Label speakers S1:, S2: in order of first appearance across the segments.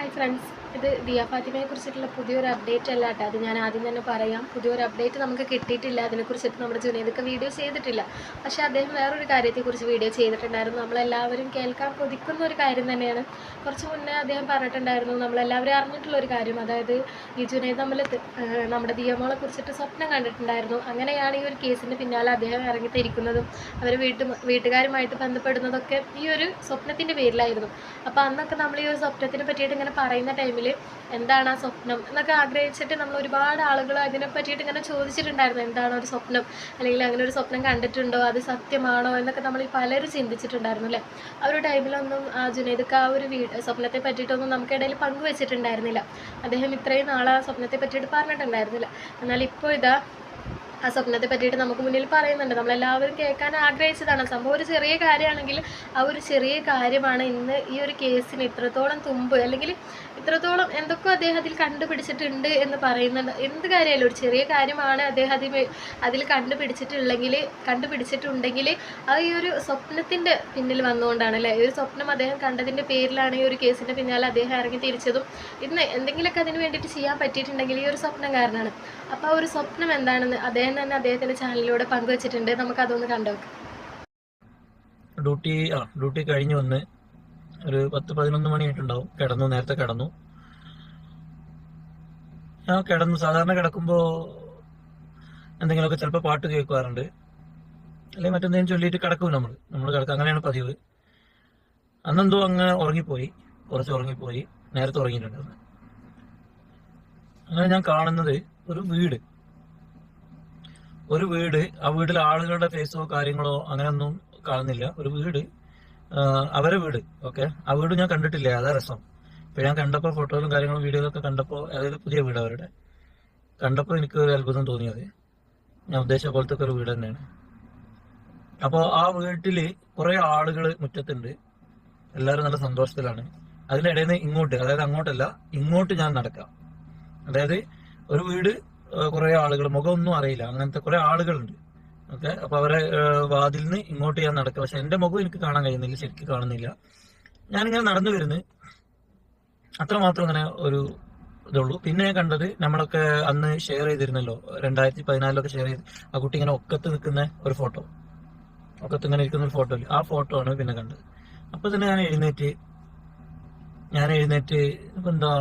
S1: Hi friends ഇത് ദിയ ഫാത്തിമയെ കുറിച്ചിട്ടുള്ള പുതിയൊരു അപ്ഡേറ്റ് അല്ല കേട്ടോ. അത് ഞാൻ ആദ്യം തന്നെ പറയാം. പുതിയൊരു അപ്ഡേറ്റ് നമുക്ക് കിട്ടിയിട്ടില്ല. അതിനെക്കുറിച്ചിട്ട് നമ്മുടെ ജുനേദൊക്കെ വീഡിയോ ചെയ്തിട്ടില്ല. പക്ഷേ അദ്ദേഹം വേറൊരു കാര്യത്തെക്കുറിച്ച് വീഡിയോ ചെയ്തിട്ടുണ്ടായിരുന്നു. നമ്മളെല്ലാവരും കേൾക്കാൻ കൊതിക്കുന്ന ഒരു കാര്യം തന്നെയാണ്. കുറച്ച് മുന്നേ അദ്ദേഹം പറഞ്ഞിട്ടുണ്ടായിരുന്നു നമ്മളെല്ലാവരും അറിഞ്ഞിട്ടുള്ള ഒരു കാര്യം. അതായത് ഈ ജുനൈദ് നമ്മൾ നമ്മുടെ ദിയമോളെ കുറിച്ചിട്ട് സ്വപ്നം കണ്ടിട്ടുണ്ടായിരുന്നു. അങ്ങനെയാണ് ഈ ഒരു കേസിന്റെ പിന്നാലെ അദ്ദേഹം ഇറങ്ങിത്തിരിക്കുന്നതും അവർ വീട്ടു വീട്ടുകാരുമായിട്ട് ബന്ധപ്പെടുന്നതൊക്കെ ഈ ഒരു സ്വപ്നത്തിന്റെ പേരിലായിരുന്നു. അപ്പോൾ അന്നൊക്കെ നമ്മൾ ഈ ഒരു സ്വപ്നത്തിനെ പറ്റിയിട്ട് ഇങ്ങനെ പറയുന്ന ടൈമിൽ എന്താണ് ആ സ്വപ്നം എന്നൊക്കെ ആഗ്രഹിച്ചിട്ട് നമ്മൾ ഒരുപാട് ആളുകൾ അതിനെ പറ്റിയിട്ട് ഇങ്ങനെ ചോദിച്ചിട്ടുണ്ടായിരുന്നു. എന്താണ് ഒരു സ്വപ്നം? അല്ലെങ്കിൽ അങ്ങനെ ഒരു സ്വപ്നം കണ്ടിട്ടുണ്ടോ? അത് സത്യമാണോ? എന്നൊക്കെ നമ്മൾ പലരും ചിന്തിച്ചിട്ടുണ്ടായിരുന്നു അല്ലേ? ആ ഒരു ടൈമിലൊന്നും ആ ജുനൈദക്ക് ആ ഒരു വീ സ്വപ്നത്തെ പറ്റിയിട്ടൊന്നും നമുക്കിടയിൽ പങ്കുവെച്ചിട്ടുണ്ടായിരുന്നില്ല. അദ്ദേഹം ഇത്രയും നാളെ ആ സ്വപ്നത്തെ പറ്റിയിട്ട് പറഞ്ഞിട്ടുണ്ടായിരുന്നില്ല. എന്നാൽ ഇപ്പോൾ ഇതാ ആ സ്വപ്നത്തെ പറ്റിയിട്ട് നമുക്ക് മുന്നിൽ പറയുന്നുണ്ട്. നമ്മളെല്ലാവരും കേൾക്കാൻ ആഗ്രഹിച്ചതാണ്. സംഭവം ഒരു ചെറിയ കാര്യമാണെങ്കിൽ ആ ഒരു ചെറിയ കാര്യമാണ് ഇന്ന് ഈ ഒരു കേസിന് ഇത്രത്തോളം തുമ്പ്. അല്ലെങ്കിൽ ഇത്രത്തോളം എന്തൊക്കെ അദ്ദേഹം അതിൽ കണ്ടുപിടിച്ചിട്ടുണ്ട് എന്ന് പറയുന്നുണ്ട്. എന്ത് കാര്യമായാലും ഒരു ചെറിയ കാര്യമാണ് അദ്ദേഹം അതിൽ അതിൽ കണ്ടുപിടിച്ചിട്ടുണ്ടെങ്കിൽ കണ്ടുപിടിച്ചിട്ടുണ്ടെങ്കിൽ അത് ഈ ഒരു സ്വപ്നത്തിന്റെ പിന്നിൽ വന്നുകൊണ്ടാണ് അല്ലേ? ഈ ഒരു സ്വപ്നം അദ്ദേഹം കണ്ടതിന്റെ പേരിലാണ് ഈ ഒരു കേസിന്റെ പിന്നാലെ അദ്ദേഹം ഇറങ്ങി തിരിച്ചതും. ഇന്ന് എന്തെങ്കിലുമൊക്കെ അതിന് വേണ്ടിയിട്ട് ചെയ്യാൻ പറ്റിയിട്ടുണ്ടെങ്കിൽ ഈ ഒരു സ്വപ്നം കാരണമാണ്. അപ്പോൾ ആ ഒരു സ്വപ്നം എന്താണെന്ന് അദ്ദേഹം തന്നെ അദ്ദേഹത്തിന്റെ ചാനലിലൂടെ പങ്കുവച്ചിട്ടുണ്ട്. നമുക്കതൊന്ന് കണ്ടുവെക്കാം
S2: ഡ്യൂട്ടി ആ ഡ്യൂട്ടി കഴിഞ്ഞു വന്ന് ഒരു പത്ത് പതിനൊന്ന് മണിയായിട്ടുണ്ടാവും. കിടന്നു നേരത്തെ കിടന്നു. ഞാൻ കിടന്നു സാധാരണ കിടക്കുമ്പോ എന്തെങ്കിലുമൊക്കെ ചിലപ്പോൾ പാട്ട് കേൾക്കാറുണ്ട്. അല്ലെങ്കിൽ മറ്റെന്തെങ്കിലും ചൊല്ലിയിട്ട് കിടക്കും നമ്മൾ നമ്മൾ കിടക്കുക അങ്ങനെയാണ് പതിവ്. അന്നെന്തോ അങ്ങ് ഉറങ്ങിപ്പോയി. കുറച്ച് ഉറങ്ങിപ്പോയി. നേരത്തെ ഉറങ്ങിയിട്ടുണ്ടായിരുന്നു. അങ്ങനെ ഞാൻ കാണുന്നത് ഒരു വീട്. ഒരു വീട്. ആ വീട്ടിൽ ആളുകളുടെ ഫേസോ കാര്യങ്ങളോ അങ്ങനെയൊന്നും കാണുന്നില്ല. ഒരു വീട്. അവരെ വീട് ഓക്കെ ആ വീട് ഞാൻ കണ്ടിട്ടില്ല? അതാ രസം. ഇപ്പൊ ഞാൻ കണ്ടപ്പോൾ ഫോട്ടോയിലും കാര്യങ്ങളും വീഡിയോയിലൊക്കെ കണ്ടപ്പോൾ അതായത് പുതിയ വീട് അവരുടെ. കണ്ടപ്പോൾ എനിക്ക് ഒരു അത്ഭുതം തോന്നിയത്. ഞാൻ ഉദ്ദേശിച്ച പോലത്തെ ഒരു വീട് തന്നെയാണ്. അപ്പോൾ ആ വീട്ടിൽ കുറെ ആളുകൾ മുറ്റത്തുണ്ട്. എല്ലാവരും നല്ല സന്തോഷത്തിലാണ്. അതിന്റെ ഇടയിൽ നിന്ന് ഇങ്ങോട്ട് അതായത് അങ്ങോട്ടല്ല ഇങ്ങോട്ട് ഞാൻ നടക്കാം. അതായത് ഒരു വീട് കുറെ ആളുകൾ മുഖമൊന്നും അറിയില്ല. അങ്ങനത്തെ കുറെ ആളുകളുണ്ട്. ഓക്കെ? അപ്പൊ അവരെ വാതിൽ നിന്ന് ഇങ്ങോട്ട് ഞാൻ നടക്കുക. പക്ഷെ എന്റെ മുഖം എനിക്ക് കാണാൻ കഴിയുന്നില്ല. ശരിക്കും കാണുന്നില്ല. ഞാനിങ്ങനെ നടന്നു വരുന്നു. അത്രമാത്രം അങ്ങനെ ഒരു ഇതുള്ളൂ. പിന്നെ ഞാൻ കണ്ടത് നമ്മളൊക്കെ അന്ന് ഷെയർ ചെയ്തിരുന്നല്ലോ. രണ്ടായിരത്തി പതിനാലിലൊക്കെ ഷെയർ ചെയ്ത് ആ കുട്ടി ഇങ്ങനെ ഒക്കത്ത് നിൽക്കുന്ന ഒരു ഫോട്ടോ. ഒക്കത്ത് ഇങ്ങനെ ഇരിക്കുന്ന ഒരു ഫോട്ടോ ആ ഫോട്ടോ ആണ് പിന്നെ കണ്ടത്. അപ്പൊ തന്നെ ഞാൻ എഴുന്നേറ്റ് ഞാൻ എഴുന്നേറ്റ് എന്താ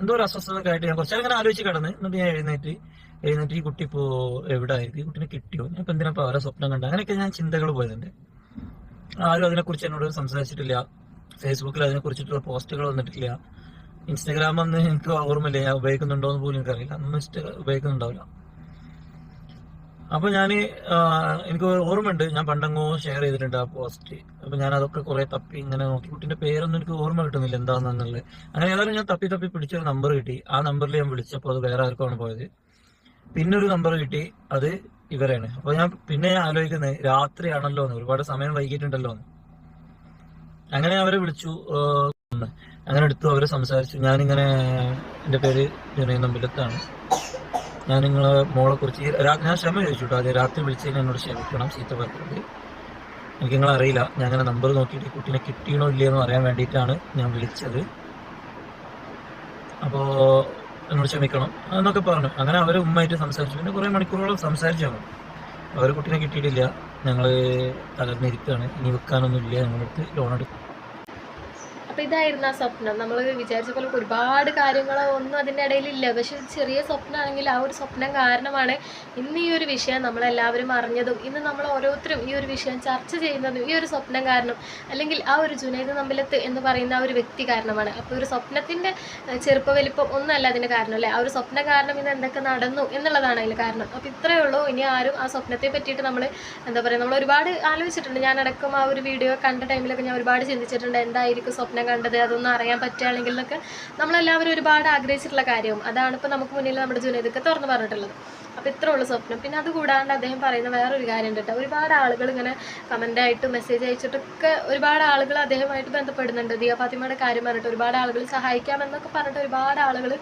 S2: എന്തോ ഒരു അസ്വസ്ഥതയൊക്കെ ആയിട്ട് ഞാൻ കുറച്ചാൽ ഇങ്ങനെ ആലോചിച്ച് കിടന്ന് എന്നിട്ട് ഞാൻ എഴുന്നേറ്റ് എഴുന്നേറ്റ് ഈ കുട്ടി ഇപ്പോ എവിടെ ആയത് ഈ കുട്ടിനെ കിട്ടിയോ? ഞാൻ ഇപ്പൊ എന്തിനാ അവരെ സ്വപ്നം കണ്ട അങ്ങനെയൊക്കെ ഞാൻ ചിന്തകൾ പോയതുണ്ട്. ആരും അതിനെക്കുറിച്ച് എന്നോട് സംസാരിച്ചിട്ടില്ല. ഫേസ്ബുക്കിൽ അതിനെ കുറിച്ചിട്ടുള്ള പോസ്റ്റുകൾ വന്നിട്ടില്ല. ഇൻസ്റ്റാഗ്രാം വന്ന് എനിക്ക് ഓർമ്മയില്ല. ഞാൻ ഉപയോഗിക്കുന്നുണ്ടോ എന്ന് പോലും എനിക്കറിയില്ല. അന്ന് ഉപയോഗിക്കുന്നുണ്ടാവില്ല. അപ്പൊ ഞാൻ എനിക്ക് ഓർമ്മയുണ്ട്. ഞാൻ പണ്ടങ്ങോ ഷെയർ ചെയ്തിട്ടുണ്ട് ആ പോസ്റ്റ് അപ്പൊ ഞാൻ അതൊക്കെ കുറെ തപ്പി ഇങ്ങനെ നോക്കി. കുട്ടിന്റെ പേരൊന്നും എനിക്ക് ഓർമ്മ കിട്ടുന്നില്ല എന്താണെന്നുള്ളത്. അങ്ങനെ ഏതായാലും ഞാൻ തപ്പി തപ്പി പിടിച്ചൊരു നമ്പർ കിട്ടി. ആ നമ്പറിൽ ഞാൻ വിളിച്ചപ്പോൾ അത് വേറെ ആർക്കാണ് പോയത്. പിന്നെ ഒരു നമ്പർ കിട്ടി അത് ഇവരാണ്. അപ്പൊ ഞാൻ പിന്നെ ഞാൻ ആലോചിക്കുന്നത് രാത്രിയാണല്ലോ എന്ന്. ഒരുപാട് സമയം വൈകിട്ടുണ്ടല്ലോ എന്ന്. അങ്ങനെ അവരെ വിളിച്ചു അങ്ങനെ എടുത്തു അവരെ സംസാരിച്ചു. ഞാനിങ്ങനെ എന്റെ പേര് വിനയ നമ്പിലത്താണ്. ഞാൻ നിങ്ങളെ മോളെ കുറിച്ച് ഞാൻ ക്ഷമ ചോദിച്ചു കേട്ടോ അത് രാത്രി വിളിച്ചതിന് എന്നോട് ക്ഷമിക്കണം ചീത്ത പറഞ്ഞത്. എനിക്ക് നിങ്ങളെ അറിയില്ല ഞാൻ അങ്ങനെ നമ്പർ നോക്കിയിട്ട് കുട്ടീനെ കിട്ടിയണോ ഇല്ലയെന്ന് അറിയാൻ വേണ്ടിയിട്ടാണ് ഞാൻ വിളിച്ചത്. അപ്പോ എന്നോട് ക്ഷമിക്കണം എന്നൊക്കെ പറഞ്ഞു. അങ്ങനെ അവർ ഉമ്മയായിട്ട് സംസാരിച്ചു. പിന്നെ കുറേ മണിക്കൂറോളം സംസാരിച്ചു അവർ കുട്ടീനെ കിട്ടിയിട്ടില്ല. ഞങ്ങൾ തകർന്നിരിക്കുകയാണ്. ഇനി വിൽക്കാനൊന്നുമില്ല ഞങ്ങളടുത്ത് ലോൺ എടുക്കും
S1: അപ്പോൾ ഇതായിരുന്നു ആ സ്വപ്നം. നമ്മൾ വിചാരിച്ച പോലെ ഒരുപാട് കാര്യങ്ങളോ ഒന്നും അതിന്റെ ഇടയിലില്ല. പക്ഷെ ചെറിയ സ്വപ്നമാണെങ്കിൽ ആ ഒരു സ്വപ്നം കാരണമാണ് ഇന്ന് ഈ ഒരു വിഷയം നമ്മളെല്ലാവരും അറിഞ്ഞതും ഇന്ന് നമ്മൾ ഓരോരുത്തരും ഈ ഒരു വിഷയം ചർച്ച ചെയ്യുന്നതും ഈ ഒരു സ്വപ്നം കാരണം അല്ലെങ്കിൽ ആ ഒരു ജുനൈദ് നമ്പിലത്ത് എന്ന് പറയുന്ന ആ ഒരു വ്യക്തി കാരണമാണ്. അപ്പോൾ ഒരു സ്വപ്നത്തിന്റെ ചെറുപ്പ വലിപ്പം ഒന്നല്ല അതിന്റെ കാരണം അല്ലേ? ആ ഒരു സ്വപ്നം കാരണം ഇന്ന് എന്തൊക്കെ നടന്നു എന്നുള്ളതാണ് അതിൽ കാരണം. അപ്പോൾ ഇത്രയേ ഉള്ളൂ. ഇനി ആരും ആ സ്വപ്നത്തെ പറ്റിയിട്ട് നമ്മൾ എന്താ പറയുക നമ്മൾ ഒരുപാട് ആലോചിച്ചിട്ടുണ്ട്. ഞാൻ അടക്കം ആ ഒരു വീഡിയോ കണ്ട ടൈമിലൊക്കെ ഞാൻ ഒരുപാട് ചിന്തിച്ചിട്ടുണ്ട്. എന്തായിരിക്കും സ്വപ്നം കണ്ടത് അതൊന്നും അറിയാൻ പറ്റുകയാണെങ്കിൽ എന്നൊക്കെ നമ്മളെല്ലാവരും ഒരുപാട് ആഗ്രഹിച്ചിട്ടുള്ള കാര്യവും അതാണ് ഇപ്പോൾ നമുക്ക് മുന്നിൽ നമ്മുടെ ജുനൈദൊക്കെ തുറന്നു പറഞ്ഞിട്ടുള്ളത്. അപ്പോൾ ഇത്ര ഉള്ള സ്വപ്നം. പിന്നെ അത് കൂടാണ്ട് അദ്ദേഹം പറയുന്ന വേറൊരു കാര്യം കേട്ടോ. ഒരുപാട് ആളുകൾ ഇങ്ങനെ കമന്റ് ആയിട്ട് മെസ്സേജ് അയച്ചിട്ടൊക്കെ ഒരുപാട് ആളുകൾ അദ്ദേഹമായിട്ട് ബന്ധപ്പെടുന്നുണ്ട്. ദിയ ഫാത്തിമയുടെ കാര്യം പറഞ്ഞിട്ട് ഒരുപാട് ആളുകൾ സഹായിക്കാമെന്നൊക്കെ പറഞ്ഞിട്ട് ഒരുപാട് ആളുകൾ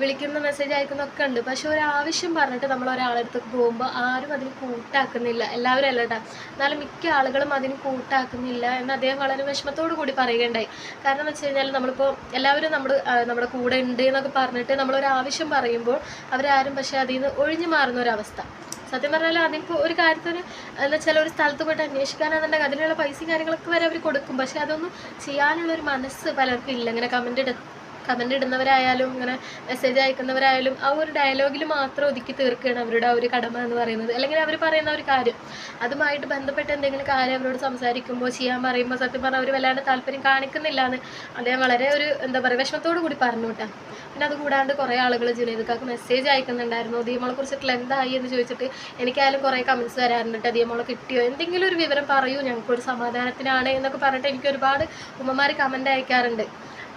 S1: വിളിക്കുന്ന മെസ്സേജ് അയക്കുന്നൊക്കെ ഉണ്ട് പക്ഷെ ഒരാവശ്യം പറഞ്ഞിട്ട് നമ്മൾ ഒരാളടുത്ത് പോകുമ്പോൾ ആരും അതിന് കൂട്ടാക്കുന്നില്ല. എല്ലാവരും അല്ല കേട്ടോ എന്നാലും മിക്ക ആളുകളും അതിന് കൂട്ടാക്കുന്നില്ല എന്ന് അദ്ദേഹം വളരെ വിഷമത്തോടു കൂടി പറയുകയുണ്ടായി. കാരണം എന്ന് വെച്ച് കഴിഞ്ഞാൽ നമ്മളിപ്പോൾ എല്ലാവരും നമ്മൾ നമ്മുടെ കൂടെ ഉണ്ട് എന്നൊക്കെ പറഞ്ഞിട്ട് നമ്മളൊരാവശ്യം പറയുമ്പോൾ അവരാരും പക്ഷേ അതിൽ നിന്ന് ഒഴിഞ്ഞു മാറുന്ന ഒരവസ്ഥ. സത്യം പറഞ്ഞാൽ അതിപ്പോൾ ഒരു കാര്യത്തിന് എന്താ വെച്ചാൽ ഒരു സ്ഥലത്ത് പോയിട്ട് അന്വേഷിക്കാനാണെന്നുണ്ടെങ്കിൽ അതിനുള്ള പൈസയും കാര്യങ്ങളൊക്കെ വരെ അവർ കൊടുക്കും. പക്ഷേ അതൊന്നും ചെയ്യാനുള്ളൊരു മനസ്സ് പലർക്കും ഇല്ല. ഇങ്ങനെ കമന്റ് ഇട കമന്റ് ഇടുന്നവരായാലും ഇങ്ങനെ മെസ്സേജ് അയക്കുന്നവരായാലും ആ ഒരു ഡയലോഗിൽ മാത്രം ഒതുക്കി തീർക്കുകയാണ് അവരുടെ ആ ഒരു കടമ എന്ന് പറയുന്നത്. അല്ലെങ്കിൽ അവർ പറയുന്ന ഒരു കാര്യം. അതുമായിട്ട് ബന്ധപ്പെട്ട് എന്തെങ്കിലും കാര്യം അവരോട് സംസാരിക്കുമ്പോൾ ചെയ്യാൻ പറയുമ്പോൾ സത്യം പറഞ്ഞാൽ അവർ വല്ലാണ്ട് താല്പര്യം കാണിക്കുന്നില്ല എന്ന് അദ്ദേഹം വളരെ ഒരു എന്താ പറയുക വിഷമത്തോടു കൂടി പറഞ്ഞു കേട്ടോ. പിന്നെ അത് കൂടാണ്ട് കുറേ ആളുകൾ ജുനൈദക്കാർക്ക് മെസ്സേജ് അയക്കുന്നുണ്ടായിരുന്നു. ദിയമോളെ കുറിച്ചിട്ടുള്ള എന്തായി എന്ന് ചോദിച്ചിട്ട് എനിക്കായാലും കുറേ കമൻസ് വരാറുണ്ട് കേട്ടോ. ദിയമോളെ കിട്ടിയോ? എന്തെങ്കിലും ഒരു വിവരം പറയൂ. ഞങ്ങൾക്കൊരു സമാധാനത്തിനാണ് എന്നൊക്കെ പറഞ്ഞിട്ട് എനിക്ക് ഒരുപാട് ഉമ്മമാർ കമന്റ് അയക്കാറുണ്ട്.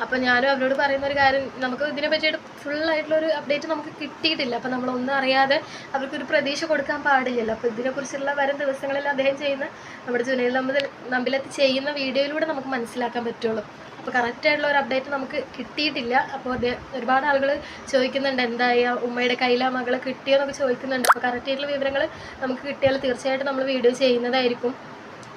S1: അപ്പോൾ ഞാനും അവരോട് പറയുന്ന ഒരു കാര്യം നമുക്ക് ഇതിനെ പറ്റിയിട്ട് ഫുൾ ആയിട്ടുള്ള ഒരു അപ്ഡേറ്റ് നമുക്ക് കിട്ടിയിട്ടില്ല. അപ്പോൾ നമ്മളൊന്നും അറിയാതെ അവർക്കൊരു പ്രതീക്ഷ കൊടുക്കാൻ പാടില്ലല്ലോ. അപ്പോൾ ഇതിനെക്കുറിച്ചുള്ള വരും ദിവസങ്ങളിൽ അദ്ദേഹം ചെയ്യുന്ന നമ്മുടെ ജുനൈൽ നമ്പിൽ നമ്പിലെത്തി ചെയ്യുന്ന വീഡിയോയിലൂടെ നമുക്ക് മനസ്സിലാക്കാൻ പറ്റുള്ളൂ. അപ്പോൾ കറക്റ്റായിട്ടുള്ള ഒരു അപ്ഡേറ്റ് നമുക്ക് കിട്ടിയിട്ടില്ല. അപ്പോൾ അത് ഒരുപാട് ആളുകൾ ചോദിക്കുന്നുണ്ട് എന്തായി? ഉമ്മയുടെ കയ്യിലാ മകളെ കിട്ടിയോ എന്നൊക്കെ ചോദിക്കുന്നുണ്ട് അപ്പോൾ കറക്റ്റായിട്ടുള്ള വിവരങ്ങൾ നമുക്ക് കിട്ടിയാൽ തീർച്ചയായിട്ടും നമ്മൾ വീഡിയോ ചെയ്യുന്നതായിരിക്കും.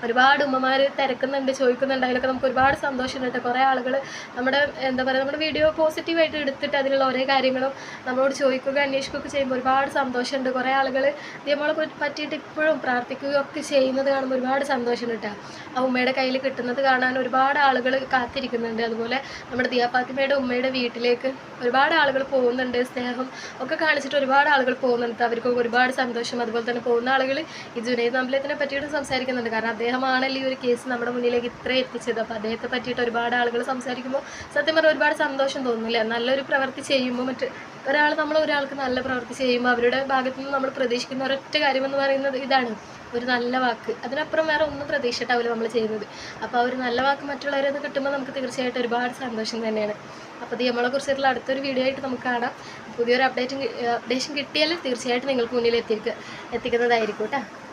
S1: ഒരുപാട് ഉമ്മമാർ തിരക്കുന്നുണ്ട് ചോദിക്കുന്നുണ്ട്. അതിലൊക്കെ നമുക്ക് ഒരുപാട് സന്തോഷമുണ്ട് കുറേ ആളുകൾ നമ്മുടെ എന്താ പറയുക നമ്മുടെ വീഡിയോ പോസിറ്റീവായിട്ട് എടുത്തിട്ട് അതിലുള്ള ഓരോ കാര്യങ്ങളും നമ്മളോട് ചോദിക്കുക അന്വേഷിക്കുകയൊക്കെ ചെയ്യുമ്പോൾ ഒരുപാട് സന്തോഷമുണ്ട്. കുറേ ആളുകൾ നമ്മളെ പറ്റിയിട്ട് ഇപ്പോഴും പ്രാർത്ഥിക്കുകയൊക്കെ ചെയ്യുന്നത് കാണുമ്പോൾ ഒരുപാട് സന്തോഷമുണ്ട് കേട്ടോ. ആ ഉമ്മയുടെ കയ്യിൽ കിട്ടുന്നത് കാണാൻ ഒരുപാട് ആളുകൾ കാത്തിരിക്കുന്നുണ്ട്. അതുപോലെ നമ്മുടെ ദിയാപാത്തിമയുടെ ഉമ്മയുടെ വീട്ടിലേക്ക് ഒരുപാട് ആളുകൾ പോകുന്നുണ്ട്. സ്നേഹം ഒക്കെ കാണിച്ചിട്ട് ഒരുപാട് ആളുകൾ പോകുന്നുണ്ട്. അവർക്കൊക്കെ ഒരുപാട് സന്തോഷം. അതുപോലെ തന്നെ പോകുന്ന ആളുകൾ ഈ ജുനൈദ് നമ്പലത്തിനെ പറ്റിയിട്ട് സംസാരിക്കുന്നുണ്ട്. കാരണം അദ്ദേഹമാണല്ലോ ഈ ഒരു കേസ് നമ്മുടെ മുന്നിലേക്ക് ഇത്ര എത്തിച്ചത്. അപ്പോൾ അദ്ദേഹത്തെ പറ്റിയിട്ട് ഒരുപാട് ആളുകൾ സംസാരിക്കുമ്പോൾ സത്യം പറഞ്ഞാൽ ഒരുപാട് സന്തോഷം തോന്നുന്നില്ല. നല്ലൊരു പ്രവൃത്തി ചെയ്യുമ്പോൾ മറ്റ് ഒരാൾ നമ്മൾ ഒരാൾക്ക് നല്ല പ്രവൃത്തി ചെയ്യുമ്പോൾ അവരുടെ ഭാഗത്തു നിന്ന് നമ്മൾ പ്രതീക്ഷിക്കുന്ന ഒരൊറ്റ കാര്യമെന്ന് പറയുന്നത് ഇതാണ്. ഒരു നല്ല വാക്ക്. അതിനപ്പുറം വേറെ ഒന്നും പ്രതീക്ഷിച്ചിട്ടാവില്ല നമ്മൾ ചെയ്യുന്നത്. അപ്പോൾ ആ ഒരു നല്ല വാക്ക് മറ്റുള്ളവരിൽ നിന്ന് കിട്ടുമ്പോൾ നമുക്ക് തീർച്ചയായിട്ടും ഒരുപാട് സന്തോഷം തന്നെയാണ്. അപ്പോൾ നമ്മളെ കുറിച്ചിട്ടുള്ള അടുത്തൊരു വീഡിയോ ആയിട്ട് നമുക്ക് കാണാം. പുതിയൊരു അപ്ഡേറ്റും അപ്ഡേഷൻ കിട്ടിയാൽ തീർച്ചയായിട്ടും നിങ്ങൾക്ക് മുന്നിൽ എത്തിക്കുക എത്തിക്കുന്നതായിരിക്കും കേട്ടോ.